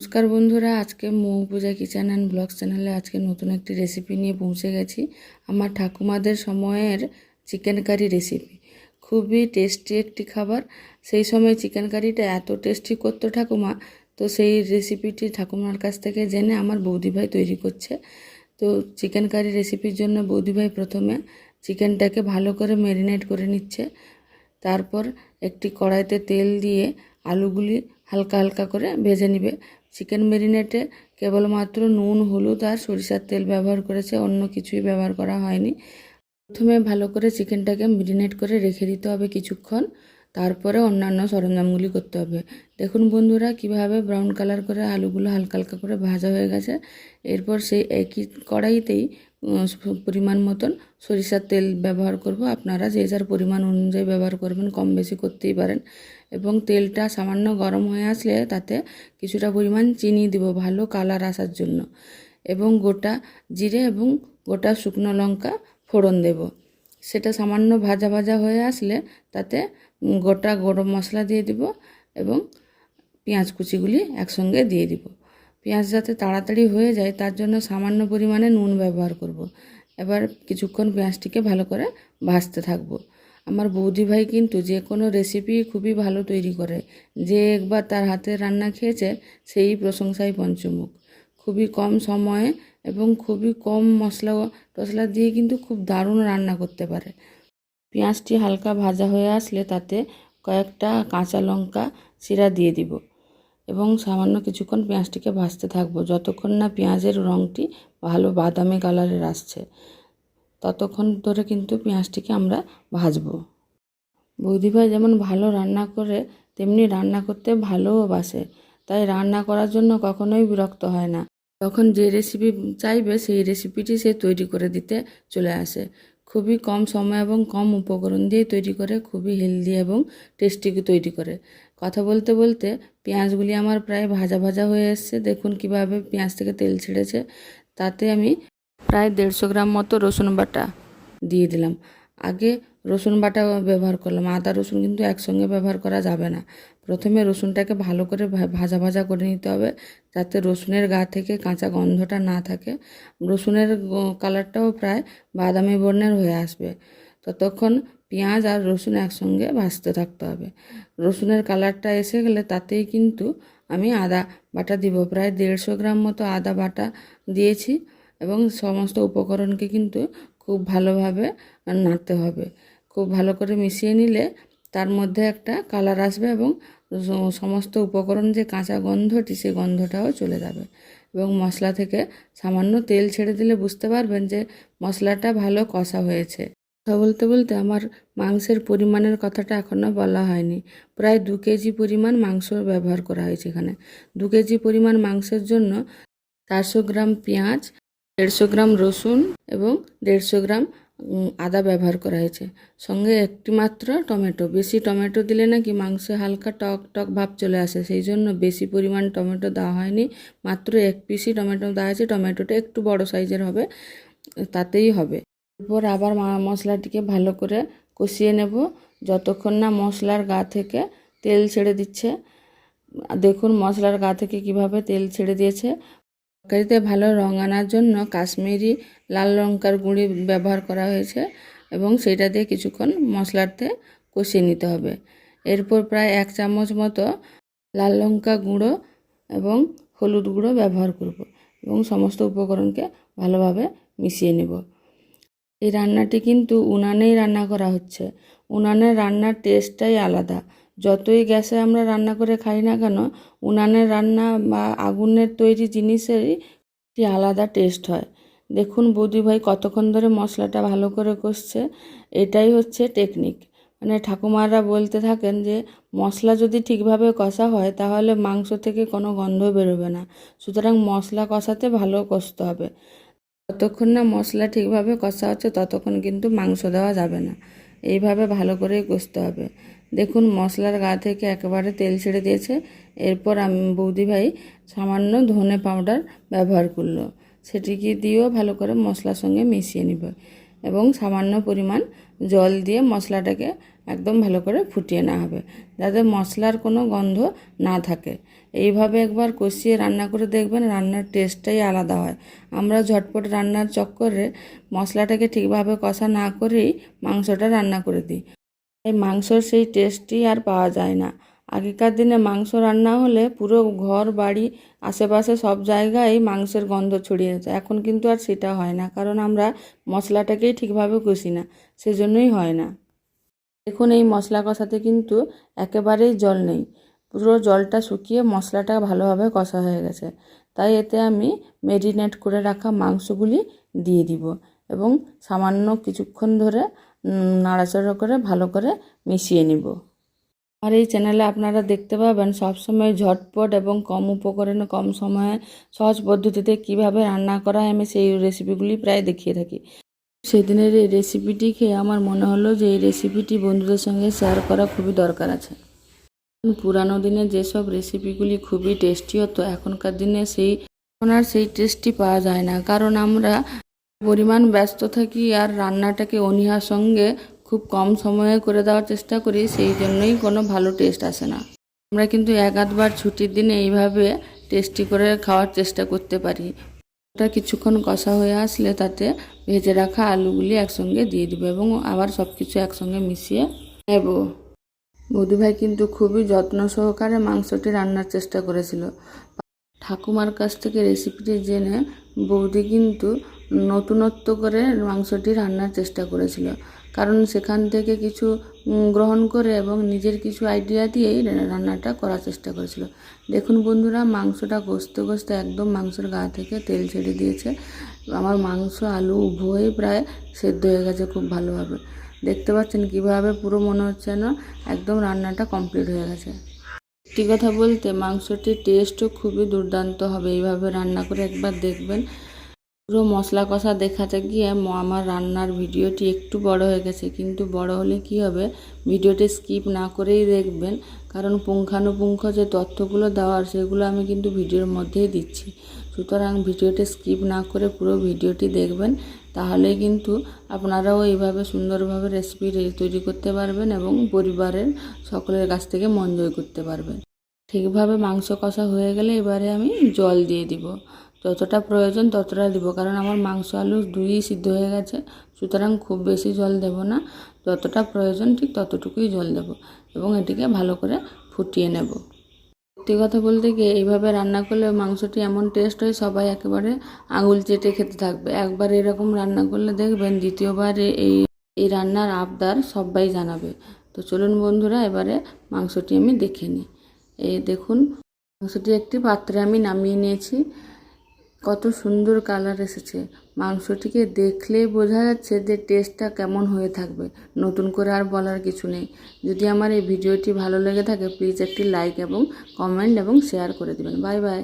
নমস্কার বন্ধুরা, আজকে Mou Puja kitchen and blogs চ্যানেলে আজকে নতুন একটি রেসিপি নিয়ে পৌঁছে গেছি। আমার ঠাকুমাদের সময়ের চিকেন কারি রেসিপি খুবই টেস্টি একটি খাবার। সেই সময় চিকেন কারিটা এত টেস্টি করতো ঠাকুমা, তো সেই রেসিপিটি ঠাকুমার কাছ থেকে জেনে আমার বৌদিভাই তৈরি করছে। তো চিকেন কারি রেসিপির জন্য বৌদিভাই প্রথমে চিকেনটাকে ভালো করে ম্যারিনেট করে নিচ্ছে। তারপর একটি কড়াইতে তেল দিয়ে আলুগুলি হালকা হালকা করে ভেজে নিবে। চিকেন মেরিনেটে কেবলমাত্র নুন, হলুদ আর সরিষার তেল ব্যবহার করেছে, অন্য কিছুই ব্যবহার করা হয়নি। প্রথমে ভালো করে চিকেনটাকে মেরিনেট করে রেখে দিতে হবে কিছুক্ষণ, তারপরে অন্যান্য সরঞ্জামগুলি করতে হবে। দেখুন বন্ধুরা, কীভাবে ব্রাউন কালার করে আলুগুলো হালকা হালকা করে ভাজা হয়ে গেছে। এরপর সেই একই কড়াইতেই পরিমাণ মতন সরিষার তেল ব্যবহার করব। আপনারা যে যার পরিমাণ অনুযায়ী ব্যবহার করবেন, কম বেশি করতেই পারেন। এবং তেলটা সামান্য গরম হয়ে আসলে তাতে কিছুটা পরিমাণ চিনি দিব ভালো কালার আসার জন্য। এবং গোটা জিরে এবং গোটা শুকনো লঙ্কা ফোড়ন দেব। সেটা সামান্য ভাজা ভাজা হয়ে আসলে তাতে গোটা গরম মশলা দিয়ে দিব এবং পেঁয়াজ কুচিগুলি একসঙ্গে দিয়ে দিব। পেঁয়াজ যাতে তাড়াতাড়ি হয়ে যায় তার জন্য সামান্য পরিমাণে নুন ব্যবহার করব। এবার কিছুক্ষণ পেঁয়াজটিকে ভালো করে ভাজতে থাকব। আমার বৌদি ভাই কিন্তু যে কোনো রেসিপি খুবই ভালো তৈরি করে। যে একবার তার হাতে রান্না খেয়েছে, সেই প্রশংসাই পঞ্চমুখ। খুবই কম সময়ে এবং খুবই কম মশলা টশলা দিয়ে কিন্তু খুব দারুণ রান্না করতে পারে। পেঁয়াজটি হালকা ভাজা হয়ে আসলে তাতে কয়েকটা কাঁচা লঙ্কা চিরা দিয়ে দিব এবং সামান্য কিছুক্ষণ পেঁয়াজটিকে ভাজতে থাকব। যতক্ষণ না পেঁয়াজের রঙটি ভালো বাদামি কালারের আসছে। ততক্ষণ ধরে কিন্তু পেঁয়াজটিকে আমরা ভাজবো। বৌদিভাই যেমন ভালো রান্না করে, তেমনি রান্না করতে ভালোও বাসে। তাই রান্না করার জন্য কখনোই বিরক্ত হয় না। তখন যে রেসিপি চাইবে, সেই রেসিপিটি সে তৈরি করে দিতে চলে আসে। খুবই কম সময় এবং কম উপকরণ দিয়ে তৈরি করে, খুবই হেলদি এবং টেস্টি তৈরি করে। কথা বলতে বলতে পেঁয়াজগুলি আমার প্রায় ভাজা ভাজা হয়ে এসছে। দেখুন কীভাবে পেঁয়াজ থেকে তেল ছেড়েছে। তাতে আমি প্রায় দেড়শো গ্রাম মতো রসুন বাটা দিয়ে দিলাম। আগে রসুন বাটা ব্যবহার করলাম। আদা, রসুন কিন্তু একসঙ্গে ব্যবহার করা যাবে না। প্রথমে রসুনটাকে ভালো করে ভাজা ভাজা করে নিতে হবে যাতে রসুনের গা থেকে কাঁচা গন্ধটা না থাকে। রসুনের কালারটাও প্রায় বাদামি বর্ণের হয়ে আসবে। ততক্ষণ পেঁয়াজ আর রসুন একসঙ্গে ভাজতে থাকতে হবে। রসুনের কালারটা এসে গেলে তাতেই কিন্তু আমি আদা বাটা দিব। প্রায় দেড়শো গ্রাম মতো আদা বাটা দিয়েছি। এবং সমস্ত উপকরণকে কিন্তু খুব ভালোভাবে নাড়তে হবে। খুব ভালো করে মিশিয়ে নিলে তার মধ্যে একটা কালার আসবে এবং সমস্ত উপকরণ যে কাঁচা গন্ধটি সেই গন্ধটাও চলে যাবে। এবং মশলা থেকে সামান্য তেল ছেড়ে দিলে বুঝতে পারবেন যে মশলাটা ভালো কষা হয়েছে। কথা বলতে বলতে আমার মাংসের পরিমাণের কথাটা এখনও বলা হয়নি। প্রায় দু কেজি পরিমাণ মাংস ব্যবহার করা হয়েছে এখানে। দু কেজি পরিমাণ মাংসের জন্য চারশো গ্রাম পেঁয়াজ দেড়শো গ্রাম রসুন এবং দেড়শো গ্রাম আদা ব্যবহার করা হয়েছে। সঙ্গে একটি মাত্র টমেটো। বেশি টমেটো দিলে নাকি মাংসে হালকা টক টক ভাব চলে আসে। সেই জন্য বেশি পরিমাণ টমেটো দেওয়া হয়নি। মাত্র এক পিসই টমেটো দেওয়া হয়েছে। টমেটোটা একটু বড় সাইজের হবে, তাতেই হবে। এরপর আবার মশলাটিকে ভালো করে কষিয়ে নেব। যতক্ষণ না মশলার গা থেকে তেল ছেড়ে দিচ্ছে, দেখুন মশলার গা থেকে কীভাবে তেল ছেড়ে দিয়েছে। তরকারিতে ভালো রং আনার জন্য কাশ্মীরি লাল লঙ্কার গুঁড়ি ব্যবহার করা হয়েছে এবং সেটা দিয়ে কিছুক্ষণ মশলাতে কষিয়ে নিতে হবে। এরপর প্রায় এক চামচ মতো লাল লঙ্কা গুঁড়ো এবং হলুদ গুঁড়ো ব্যবহার করব এবং সমস্ত উপকরণকে ভালোভাবে মিশিয়ে নেব। এই রান্নাটি কিন্তু উনানেই রান্না করা হচ্ছে। উনানের রান্নার টেস্টটাই আলাদা। যতই গ্যাসে আমরা রান্না করে খাই না কেন, উনানের রান্না বা আগুনের তৈরি জিনিসেরই একটি আলাদা টেস্ট হয়। দেখুন বৌদি ভাই কতক্ষণ ধরে মশলাটা ভালো করে কষছে, এটাই হচ্ছে টেকনিক। মানে ঠাকুমারা বলতে থাকেন যে, মশলা যদি ঠিকভাবে কষা হয়, তাহলে মাংস থেকে কোনো গন্ধ বেরোবে না। সুতরাং মশলা কষাতে ভালো কষতে হবে। যতক্ষণ না মশলা ঠিকভাবে কষা হচ্ছে, ততক্ষণ কিন্তু মাংস দেওয়া যাবে না। এইভাবে ভালো করে কষতে হবে। দেখুন, মশলার গা থেকে একেবারে তেল ছেড়ে দিয়েছে। এরপর আমি বৌদিভাই সামান্য ধনে পাউডার ব্যবহার করল। সেটিকে দিয়েও ভালো করে মশলার সঙ্গে মিশিয়ে নিব। এবং সামান্য পরিমাণ জল দিয়ে মশলাটাকে একদম ভালো করে ফুটিয়ে নেওয়া হবে, যাতে মশলার কোনো গন্ধ না থাকে। এইভাবে একবার কষিয়ে রান্না করে দেখবেন রান্নার টেস্টটাই আলাদা হয়। আমরা ঝটপট রান্নার চক্করে মশলাটাকে ঠিকভাবে কষা না করেই মাংসটা রান্না করে দিই। এই মাংসর সেই টেস্টই আর পাওয়া যায় না। আগেকার দিনে মাংস রান্না হলে পুরো ঘর, বাড়ি, আশেপাশে সব জায়গায় মাংসের গন্ধ ছড়িয়ে যেত। এখন কিন্তু আর সেটা হয় না, কারণ আমরা মশলাটাকেই ঠিকভাবে কষি না, সেজন্যই হয় না। দেখুন, এই মশলা কষাতে কিন্তু একেবারেই জল নেই। পুরো জলটা শুকিয়ে মশলাটা ভালোভাবে কষা হয়ে গেছে। তাই এতে আমি মেরিনেট করে রাখা মাংসগুলি দিয়ে দিব এবং সামান্য কিছুক্ষণ ধরে নাড়াচাড়া করে ভালো করে মিশিয়ে নিব। আর এই চ্যানেলে আপনারা দেখতে পাবেন সবসময় ঝটপট এবং কম উপকরণে, কম সময়ে সহজ পদ্ধতিতে কীভাবে রান্না করা হয়। আমি সেই রেসিপিগুলি প্রায় দেখিয়ে থাকি। সেদিনের এই রেসিপিটি খেয়ে আমার মনে হলো যে এই রেসিপিটি বন্ধুদের সঙ্গে শেয়ার করা খুবই দরকার আছে। পুরানো দিনে যেসব রেসিপিগুলি খুবই টেস্টি হতো, এখনকার দিনে সেই আর সেই টেস্টি পাওয়া যায় না। কারণ আমরা পরিমাণ ব্যস্ত থাকি আর রান্নাটাকে অনীহার সঙ্গে খুব কম সময়ে করে দেওয়ার চেষ্টা করি, সেই জন্যই কোনো ভালো টেস্ট আসে না। আমরা কিন্তু এক আধবার ছুটির দিনে এইভাবে টেস্টি করে খাওয়ার চেষ্টা করতে পারি। ওটা কিছুক্ষণ কষা হয়ে আসলে তাতে ভেজে রাখা আলুগুলি একসঙ্গে দিয়ে দেবো এবং আবার সব কিছু একসঙ্গে মিশিয়ে নেব। বৌদিভাই কিন্তু খুবই যত্ন সহকারে মাংসটি রান্নার চেষ্টা করেছিল। ঠাকুমার কাছ থেকে রেসিপিটি জেনে বৌদি কিন্তু নতুনত্ব করে মাংসটি রান্নার চেষ্টা করেছিল। কারণ সেখান থেকে কিছু গ্রহণ করে এবং নিজের কিছু আইডিয়া দিয়েই রান্নাটা করার চেষ্টা করেছিল। দেখুন বন্ধুরা, মাংসটা কষতে কষতে একদম মাংসের গা থেকে তেল ছেড়ে দিয়েছে। আমার মাংস, আলু উভয়ই প্রায় সেদ্ধ হয়ে গেছে খুব ভালোভাবে। দেখতে পাচ্ছেন কীভাবে পুরো মনে হচ্ছে না, একদম রান্নাটা কমপ্লিট হয়ে গেছে। সত্যি কথা বলতে মাংসটির টেস্টও খুবই দুর্দান্ত হবে। এইভাবে রান্না করে একবার দেখবেন। পুরো মশলা কষা দেখাতে গিয়ে আমার রান্নার ভিডিওটি একটু বড় হয়ে গেছে। কিন্তু বড় হলে কি হবে? ভিডিওটি স্কিপ না করেই দেখবেন। কারণ পুঙ্খানুপুঙ্খ যে তথ্যগুলো দেওয়ার, সেগুলো আমি কিন্তু ভিডিওর মধ্যেই দিচ্ছি। সুতরাং ভিডিওটি স্কিপ না করে পুরো ভিডিওটি দেখবেন। তাহলে কিন্তু আপনারাও এইভাবে সুন্দরভাবে রেসিপি তৈরি করতে পারবেন এবং পরিবারের সকলের কাছ থেকে মন জয় করতে পারবেন। ঠিকভাবে মাংস কষা হয়ে গেলে এবারে আমি জল দিয়ে দিব। যতটা প্রয়োজন ততটা দিব। কারণ আমার মাংস আলু দুই সিদ্ধ হয়ে গেছে, সুতরাং খুব বেশি জল দেব না। যতটা প্রয়োজন ঠিক ততটুকুই জল দেব এবং এটিকে ভালো করে ফুটিয়ে নেব। সত্যি কথা বলতে গিয়ে এইভাবে রান্না করলে মাংসটি এমন টেস্ট হয়, সবাই একেবারে আঙুল চেটে খেতে থাকবে। একবার এরকম রান্না করলে দেখবেন দ্বিতীয়বার এই এই রান্নার আবদার সবাই জানাবে। তো চলুন বন্ধুরা, এবারে মাংসটি আমি দেখে নিই। এই দেখুন, মাংসটি একটি পাত্রে আমি নামিয়ে নিয়েছি। কত সুন্দর কালার এসেছে। মাংসটিকে দেখলেই বোঝা যাচ্ছে যে টেস্টটা কেমন হয়ে থাকবে। নতুন করে আর বলার কিছু নেই। যদি আমার এই ভিডিওটি ভালো লেগে থাকে প্লিজ একটি লাইক এবং কমেন্ট এবং শেয়ার করে দেবেন। Bye bye